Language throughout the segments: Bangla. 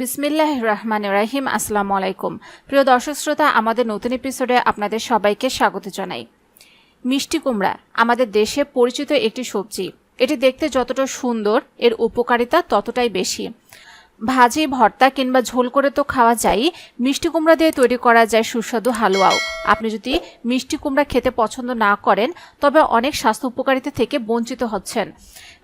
বিসমিল্লাহ রহমান রাহিম, আসসালামু আলাইকুম। প্রিয় দর্শক শ্রোতা, আমাদের নতুন এপিসোডে আপনাদের সবাইকে স্বাগত জানাই। মিষ্টি কুমড়া, আমাদের দেশে পরিচিত একটি সবজি। এটি দেখতে যতটা সুন্দর, এর উপকারিতা ততটাই বেশি। ভাজি, ভর্তা কিংবা ঝোল করে তো খাওয়া যায়। মিষ্টি কুমড়া দিয়ে তৈরি করা যায় সুস্বাদু হালুয়াও। আপনি যদি মিষ্টি কুমড়া খেতে পছন্দ না করেন, তবে অনেক স্বাস্থ্য উপকারিতা থেকে বঞ্চিত হচ্ছেন।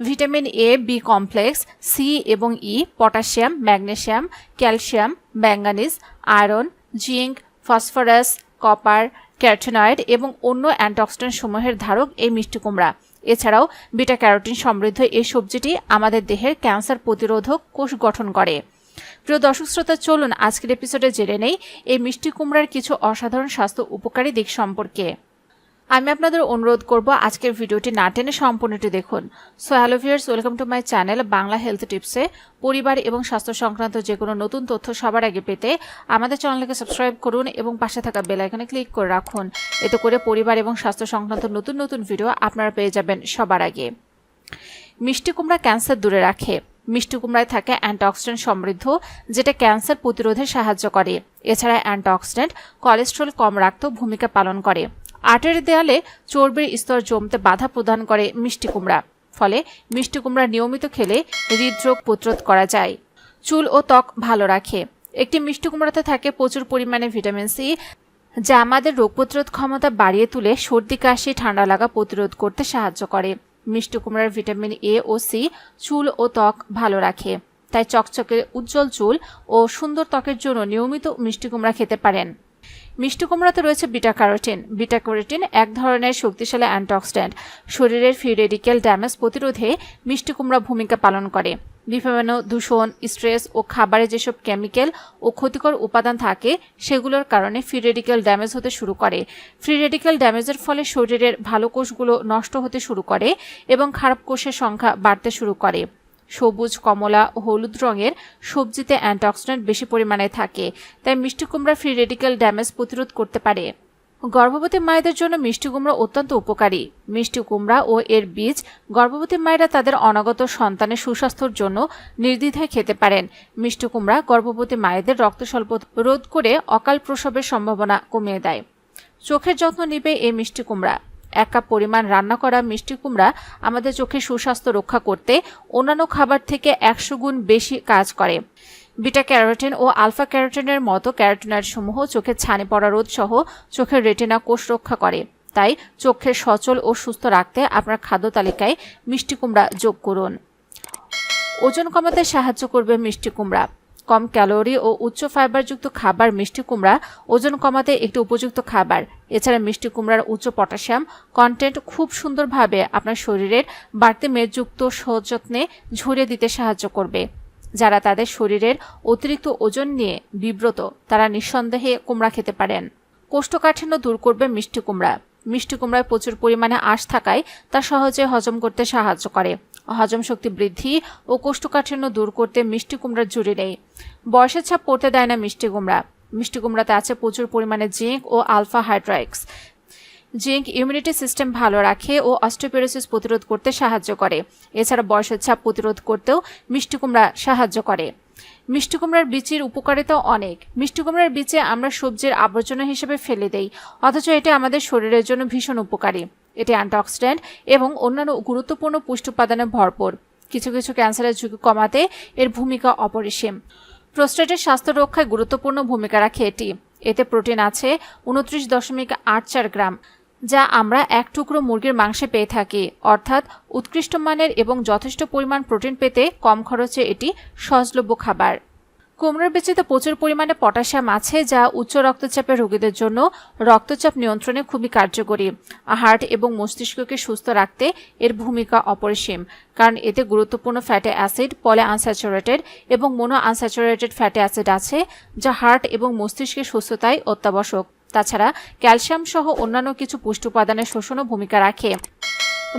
Vitamin A B complex C এবং E potassium, magnesium, calcium, manganese, iron, zinc, phosphorus, copper, carotenoid এবং অন্য অ্যান্টিঅক্সিডেন্ট সমূহের ধারক এই মিষ্টি কুমড়া। এছাড়াও বিটা ক্যারোটিন সমৃদ্ধ এই সবজিটি আমাদের দেহের ক্যান্সার প্রতিরোধক কোষ গঠন করে। প্রিয় দর্শক শ্রোতা, চলুন আজকের এপিসোডে জেনে নেই এই মিষ্টি কুমড়ার কিছু অসাধারণ স্বাস্থ্য উপকারী দিক সম্পর্কে। আমি আপনাদের অনুরোধ করব আজকের ভিডিওটি না টেনে সম্পূর্ণটি দেখুন। So, hello viewers welcome to my channel Bangla health টিপসে। পরিবার এবং স্বাস্থ্য সংক্রান্ত যে কোনো নতুন তথ্য সবার আগে পেতে আমাদের চ্যানেলকে সাবস্ক্রাইব করুন এবং পাশে থাকা বেল আইকনে ক্লিক করে রাখুন। এতে করে পরিবার এবং স্বাস্থ্য সংক্রান্ত নতুন নতুন ভিডিও আপনারা পেয়ে যাবেন সবার আগে। মিষ্টি কুমড়া ক্যান্সার দূরে রাখে। মিষ্টি কুমড়ায় থাকে অ্যান্টিঅক্সিডেন্ট সমৃদ্ধ, যেটা ক্যান্সার প্রতিরোধে সাহায্য করে। এছাড়া অ্যান্টিঅক্সিডেন্ট কোলেস্ট্রল কম রাখতেও ভূমিকা পালন করে। আটের দেয়ালে চর্বির স্তর জমতে বাধা প্রদান করে মিষ্টি কুমড়া। ফলে মিষ্টি কুমড়া নিয়মিত খেলে হৃদরোগ প্রতিরোধ করা যায়। চুল ও ত্বক ভালো রাখে। একটি মিষ্টি কুমড়াতে থাকে প্রচুর পরিমাণে ভিটামিন সি, যা আমাদের রোগ প্রতিরোধ ক্ষমতা বাড়িয়ে তুলে সর্দি, কাশি, ঠান্ডা লাগা প্রতিরোধ করতে সাহায্য করে। মিষ্টি কুমড়ার ভিটামিন এ ও সি চুল ও ত্বক ভালো রাখে। তাই চকচকে উজ্জ্বল চুল ও সুন্দর ত্বকের জন্য নিয়মিত মিষ্টি কুমড়া খেতে পারেন। মিষ্টি কুমড়াতে রয়েছে বিটা ক্যারোটিন বিটা ক্যারোটিন এক ধরনের শক্তিশালী অ্যান্টিঅক্সিডেন্ট। শরীরের ফ্রি রেডিক্যাল ড্যামেজ প্রতিরোধে মিষ্টি কুমড়া ভূমিকা পালন করে। বিভিন্ন দূষণ, স্ট্রেস ও খাবারে যেসব কেমিক্যাল ও ক্ষতিকর উপাদান থাকে, সেগুলোর কারণে ফ্রি রেডিক্যাল ড্যামেজ হতে শুরু করে। ফ্রি রেডিক্যাল ড্যামেজের ফলে শরীরের ভালো কোষগুলো নষ্ট হতে শুরু করে এবং খারাপ কোষের সংখ্যা বাড়তে শুরু করে। সবুজ, কমলা ও হলুদ রঙের সবজিতে অ্যান্টিঅক্সিডেন্ট বেশি পরিমাণে থাকে। তাই মিষ্টি কুমড়া ফ্রি রেডিক্যাল ড্যামেজ প্রতিরোধ করতে পারে। গর্ভবতী মায়েদের জন্য মিষ্টি কুমড়া অত্যন্ত উপকারী। মিষ্টি কুমড়া ও এর বীজ গর্ভবতী মায়েরা তাদের অনাগত সন্তানের সুস্বাস্থ্যের জন্য নির্দ্বিধায় খেতে পারেন। মিষ্টি কুমড়া গর্ভবতী মায়েদের রক্তস্বল্প রোধ করে অকাল প্রসবের সম্ভাবনা কমিয়ে দেয়। চোখের যত্ন নিবে এই মিষ্টি কুমড়া। এক কাপ পরিমাণ রান্না করা মিষ্টি কুমড়া আমাদের চোখের সুস্বাস্থ্য রক্ষা করতে অন্যান্য খাবার থেকে একশো গুণ বেশি কাজ করে। বিটা ক্যারোটিন ও আলফা ক্যারোটিনের মতো ক্যারোটিনাইড সমূহ চোখের ছানি পড়া রোধ সহ চোখের রেটিনা কোষ রক্ষা করে। তাই চোখের সচল ও সুস্থ রাখতে আপনার খাদ্য তালিকায় মিষ্টি কুমড়া যোগ করুন। ওজন কমাতে সাহায্য করবে মিষ্টি কুমড়া। কম ক্যালোরি ও উচ্চ ফাইবারযুক্ত খাবার মিষ্টি কুমড়া ওজন কমাতে একটি উপযুক্ত খাবার। এছাড়া মিষ্টি কুমড়ার উচ্চ পটাশিয়াম কন্টেন্ট খুব সুন্দরভাবে আপনার শরীরের বাড়তি মেদযুক্ত সযত্নে ঝরিয়ে দিতে সাহায্য করবে। যারা তাদের শরীরের অতিরিক্ত ওজন নিয়ে বিব্রত, তারা নিঃসন্দেহে কুমড়া খেতে পারেন। কোষ্ঠকাঠিন্য দূর করবে মিষ্টি কুমড়া। মিষ্টি কুমড়ায় প্রচুর পরিমাণে আঁশ থাকায় তা সহজে হজম করতে সাহায্য করে। হজম শক্তি বৃদ্ধি ও কোষ্ঠকাঠিন্য দূর করতে মিষ্টি কুমড়ার জুড়ি নেই। বয়সের ছাপ পড়তে দেয় না মিষ্টি কুমড়া। মিষ্টি কুমড়াতে আছে প্রচুর পরিমাণে জিঙ্ক ও আলফা হাইড্রাইক্স জিঙ্ক ইমিউনিটি সিস্টেম ভালো রাখে ও অস্টিওপেরোসিস প্রতিরোধ করতে সাহায্য করে। এছাড়া বয়সের ছাপ প্রতিরোধ করতেও মিষ্টি কুমড়া সাহায্য করে। মিষ্টি কুমড়ার বীজের উপকারিতা অনেক। মিষ্টি কুমড়ার বীজে আমরা সবজির আবর্জনা হিসেবে ফেলে দেই, অথচ এটি আমাদের শরীরের জন্য ভীষণ উপকারী। এটি অ্যান্টিঅক্সিডেন্ট এবং অন্যান্য গুরুত্বপূর্ণ পুষ্টি উপাদানে ভরপুর। কিছু কিছু ক্যান্সারের ঝুঁকি কমাতে এর ভূমিকা অপরিসীম। প্রোস্টেটের স্বাস্থ্য রক্ষায় গুরুত্বপূর্ণ ভূমিকা রাখে এটি। এতে প্রোটিন আছে উনত্রিশ দশমিক আট চার গ্রাম। যা আমরা এক টুকরো মুরগির মাংসে পেয়ে থাকি। অর্থাৎ উৎকৃষ্ট মানের এবং যথেষ্ট পরিমাণ প্রোটিন পেতে কম খরচে এটি সহজলভ্য খাবার। কুমড়োর বেচিতে প্রচুর পরিমাণে পটাশিয়াম আছে, যা উচ্চ রক্তচাপের রোগীদের জন্য রক্তচাপ নিয়ন্ত্রণে খুবই কার্যকরী। হার্ট এবং মস্তিষ্ককে সুস্থ রাখতে এর ভূমিকা অপরিসীম, কারণ এতে গুরুত্বপূর্ণ ফ্যাটি অ্যাসিড পলে আনস্যাচুরেটেড এবং মোনো আনস্যাচুরেটেড ফ্যাটি অ্যাসিড আছে, যা হার্ট এবং মস্তিষ্কের সুস্থতায় অত্যাবশ্যক। তাছাড়া ক্যালসিয়াম সহ অন্যান্য কিছু পুষ্টি উপাদানের শোষণও ভূমিকা রাখে।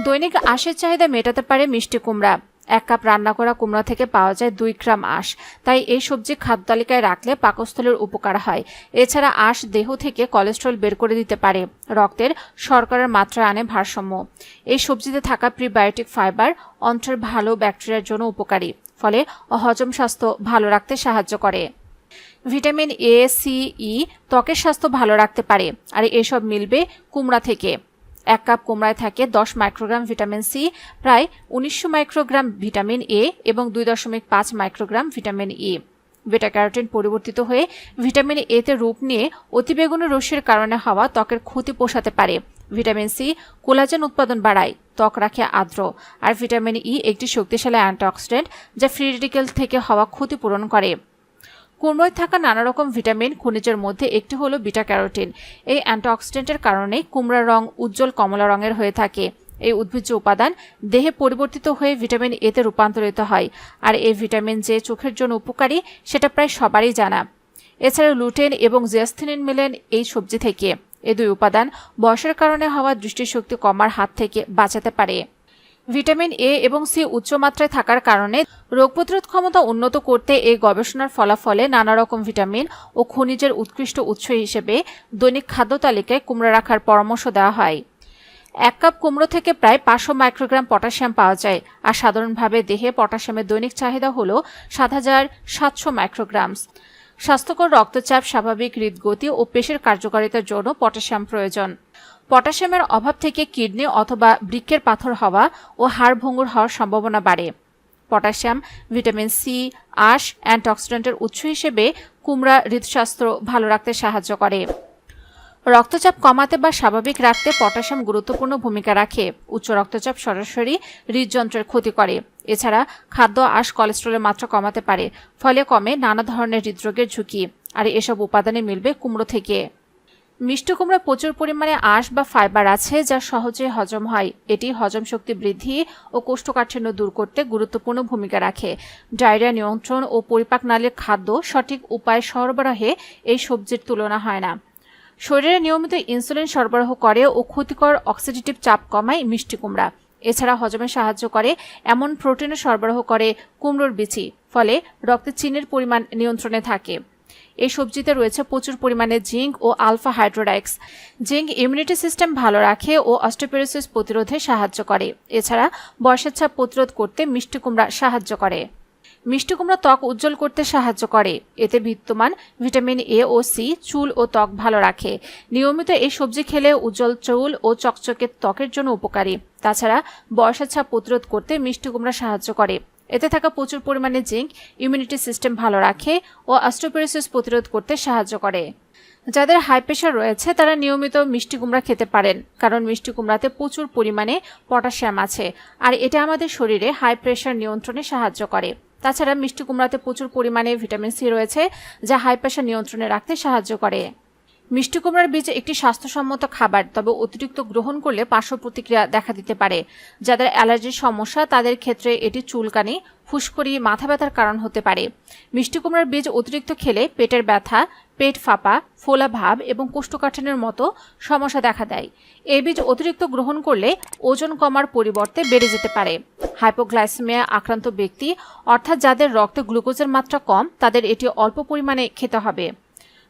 দৈনিক আঁশের চাহিদা মেটাতে পারে মিষ্টি কুমড়া। এক কাপ রান্না করা কুমড়া থেকে পাওয়া যায় দুই গ্রাম আঁশ। তাই এই সবজি খাদ্য তালিকায় রাখলে পাকস্থলের উপকার হয়। এছাড়া আঁশ দেহ থেকে কোলেস্ট্রল বের করে দিতে পারে। রক্তের শর্করার মাত্রা আনে ভারসাম্য। এই সবজিতে থাকা প্রিবায়োটিক ফাইবার অন্ত্রের ভালো ব্যাকটেরিয়ার জন্য উপকারী। ফলে হজম স্বাস্থ্য ভালো রাখতে সাহায্য করে। ভিটামিন এ সি ই ত্বকের স্বাস্থ্য ভালো রাখতে পারে। আর এসব মিলবে কুমড়া থেকে। এক কাপ কুমড়ায় থাকে দশ মাইক্রোগ্রাম ভিটামিন সি প্রায় উনিশশো মাইক্রোগ্রাম ভিটামিন এ এবং দুই দশমিক পাঁচ মাইক্রোগ্রাম ভিটামিন ই বেটা ক্যারোটিন পরিবর্তিত হয়ে ভিটামিন এ তে রূপ নিয়ে অতিবেগুনি রশ্মির কারণে হওয়া ত্বকের ক্ষতি পোষাতে পারে। ভিটামিন সি কোলাজেন উৎপাদন বাড়ায়, ত্বক রাখে আর্দ্র। আর ভিটামিন ই একটি শক্তিশালী অ্যান্টিঅক্সিডেন্ট যা ফ্রি থেকে হওয়া ক্ষতি পূরণ করে। কুমড়োয় থাকা নানা রকম ভিটামিন খনিজের মধ্যে একটি হলো বিটা ক্যারোটিন এই অ্যান্টিঅক্সিডেন্টের কারণে কুমড়ার রং উজ্জ্বল কমলা রঙের হয়ে থাকে। এই উদ্ভিজ্জ উপাদান দেহে পরিবর্তিত হয়ে ভিটামিন এতে রূপান্তরিত হয়। আর এই ভিটামিন যে চোখের জন্য উপকারী, সেটা প্রায় সবারই জানা। এছাড়া লুটেন এবং জিয়াস্থিনিন মেলেন এই সবজি থেকে। এ দুই উপাদান বয়সের কারণে হওয়া দৃষ্টিশক্তি কমার হাত থেকে বাঁচাতে পারে। ভিটামিন এ এবং সি উচ্চমাত্রায় থাকার কারণে রোগ প্রতিরোধ ক্ষমতা উন্নত করতে এই গবেষণার ফলাফলে নানা রকম ভিটামিন ও খনিজের উৎকৃষ্ট উৎস হিসেবে দৈনিক খাদ্য তালিকায় কুমড়া রাখার পরামর্শ দেওয়া হয়। এক কাপ কুমড়ো থেকে প্রায় পাঁচশো মাইক্রোগ্রাম পটাশিয়াম পাওয়া যায় আর সাধারণভাবে দেহে পটাশিয়ামের দৈনিক চাহিদা হল সাত হাজার সাতশো মাইক্রোগ্রামস। স্বাস্থ্যকর রক্তচাপ স্বাভাবিক হৃদগতি ও পেশের কার্যকারিতার জন্য পটাশিয়াম প্রয়োজন। পটাশিয়ামের অভাব থেকে কিডনি অথবা বৃক্ষের পাথর হওয়া ও হাড় ভঙ্গুর হওয়ার সম্ভাবনা বাড়ে। পটাশিয়াম, ভিটামিন সি, আশ, অ্যান্টিঅক্সিডেন্টের উৎস হিসেবে কুমড়া হৃদস্বাস্থ্য ভালো রাখতে সাহায্য করে। রক্তচাপ কমাতে বা স্বাভাবিক রাখতে পটাশিয়াম গুরুত্বপূর্ণ ভূমিকা রাখে। উচ্চ রক্তচাপ সরাসরি হৃদযন্ত্রের ক্ষতি করে। এছাড়া খাদ্য আঁশ কোলেস্ট্রলের মাত্রা কমাতে পারে, ফলে কমে নানা ধরনের হৃদরোগের ঝুঁকি। আর এসব উপাদানে মিলবে কুমড়ো থেকে। মিষ্টি কুমড়া প্রচুর পরিমাণে আঁশ বা ফাইবার আছে, যা সহজে হজম হয়। এটি হজম শক্তি বৃদ্ধি ও কোষ্ঠকাঠিন্য দূর করতে গুরুত্বপূর্ণ ভূমিকা রাখে। ডায়রিয়া নিয়ন্ত্রণ ও পরিপাক নালীর খাদ্য সঠিক উপায় সরবরাহে এই সবজির তুলনা হয় না। শরীরে নিয়মিত ইনসুলিন সরবরাহ করে ও ক্ষতিকর অক্সিডেটিভ চাপ কমায় মিষ্টি কুমড়া। এছাড়া হজমে সাহায্য করে, এমন প্রোটিনও সরবরাহ করে কুমড়োর বিচি, ফলে রক্তে চিনির পরিমাণ নিয়ন্ত্রণে থাকে। এই সবজিতে রয়েছে প্রচুর পরিমাণে জিঙ্ক ও আলফা হাইড্রোডাইক্স। জিঙ্ক ইমিউনিটি সিস্টেম ভালো রাখে ও অস্টোপেরোসিস প্রতিরোধে সাহায্য করে। এছাড়া বয়সের ছাপ প্রতিরোধ করতে মিষ্টি কুমড়া সাহায্য করে। মিষ্টি কুমড়া ত্বক উজ্জ্বল করতে সাহায্য করে। এতে বিদ্যমান ভিটামিন এ ও সি, চুল ও ত্বক ভালো রাখে। নিয়মিত এই সবজি খেলে উজ্জ্বল চুল ও চকচকে ত্বকের জন্য উপকারী। তাছাড়া বয়সের ছাপ প্রতিরোধ করতে মিষ্টি কুমড়া সাহায্য করে। এতে থাকা প্রচুর পরিমাণে জিঙ্ক, ইমিউনিটি সিস্টেম ভালো রাখে ও অস্টোপেরোসিস প্রতিরোধ করতে সাহায্য করে। যাদের হাই প্রেশার রয়েছে, তারা নিয়মিত মিষ্টি কুমড়া খেতে পারেন, কারণ মিষ্টি কুমড়াতে প্রচুর পরিমাণে পটাশিয়াম আছে। আর এটা আমাদের শরীরে হাই প্রেশার নিয়ন্ত্রণে সাহায্য করে। তাছাড়া মিষ্টি কুমড়াতে প্রচুর পরিমাণে ভিটামিন সি রয়েছে, যা হাই প্রেশার নিয়ন্ত্রণে রাখতে সাহায্য করে। মিষ্টি কুমড়ার বীজ একটি স্বাস্থ্যসম্মত খাবার, তবে অতিরিক্ত গ্রহণ করলে পার্শ্ব প্রতিক্রিয়া দেখা দিতে পারে। যাদের অ্যালার্জির সমস্যা, তাদের ক্ষেত্রে এটি চুলকানি, ফুসকড়ি, মাথা ব্যথার কারণ হতে পারে। মিষ্টি কুমড়ার বীজ অতিরিক্ত খেলে পেটের ব্যথা, পেট ফাঁপা, ফোলা ভাব এবং কোষ্ঠকাঠিন্যের মতো সমস্যা দেখা দেয়। এই বীজ অতিরিক্ত গ্রহণ করলে ওজন কমার পরিবর্তে বেড়ে যেতে পারে। হাইপোগ্লাইসেমিয়া আক্রান্ত ব্যক্তি, অর্থাৎ যাদের রক্তে গ্লুকোজের মাত্রা কম, তাদের এটি অল্প পরিমাণে খেতে হবে।